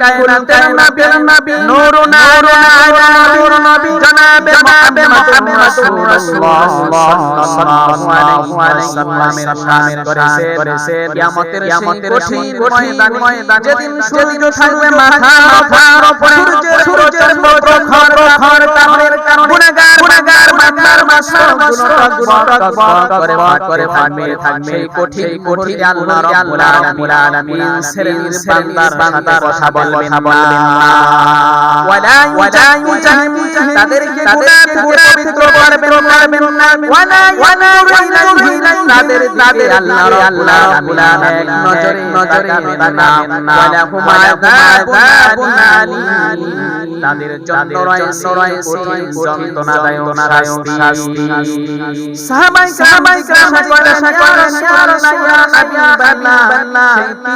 কায়নাতের নবী নবী নূরুন আলা নূর নবী জনাবে মুহাম্মদ রাসূলুল্লাহ সাল্লাল্লাহু আলাইহি ওয়াসাল্লামের শান করেছে কিয়ামতের সেই কঠিন ময়দানে যেদিন সূর্য থাকবে মাথা মাথার উপরে মাথার মাথার মাথার করে ভাগ করে থাকবে থাকবে সেই কঠিন কঠিন আল্লাহ রাব্বুল আলামিন শ্রেণির বান্দার বান্দার কথা বলবেন ওয়ালা ইউজাহিমু তাদেরকে তাদেরকে পবিত্র করবেন করবেন না। ওয়ালা ইয়ানজুরু তাদের তাদের আল্লাহ আল্লাহ রাব্বুল আলামিন নজরে নজরে তাকাবেন না। ওয়ালা হুম আযাবুন আলীম। তাদের জন্য রয়েছে কঠিন যন্ত্রণাদায়ক শাস্তি। সাহাবাই সাহাবাই কামা করে করেন ইয়া রাসূলুল্লাহ ইয়া হাবিবাল্লাহ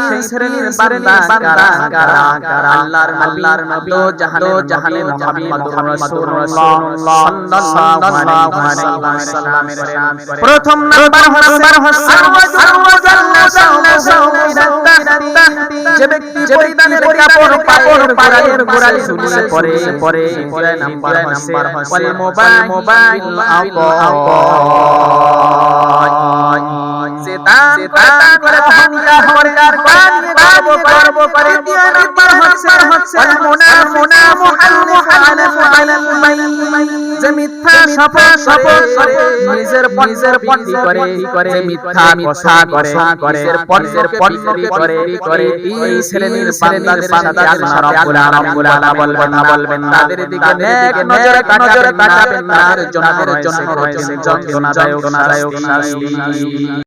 সেই শ্রেণির বান্দা কারা কারা কারা আল্লাহর আল্লাহর নবী জাহানে জাহানে মুহাম্মদুর রাসূলুল্লাহ সাল্লাল্লাহু আলাইহি ওয়াসাল্লামের প্রথম নাম্বার নাম্বার হচ্ছে যে ব্যক্তি পরিধানের কাপড় কাপড় পায়ের গোড়ালি ঝুলিয়ে পরে পরে পরে নাম্বার নাম্বার হচ্ছে মোবাইল মোবাইল যে দান দান করে ভাঙ্গা হরকার বানিয়ে গর্ব গর্ব করে দিয়ে নাম্বার হচ্ছে হচ্ছে। মুনা মুনা মুহাল মুহালিফ আলাল বাইত যে মিথ্যা শপথ শপথ নিজের নিজের পন্থী করে করে মিথ্যা কথা করে করে পণ্যের পণ্যকে করে করে এই শ্রেণির বান্দাদের সাথে আল্লাহ রাব্বুল আলামিন বলবেন না বলবেন তাদের দিকে নেক নজরে নজরে তাকাবেন তাদের জন্য রয়েছে যন্ত্রণাদায়ক শাস্তি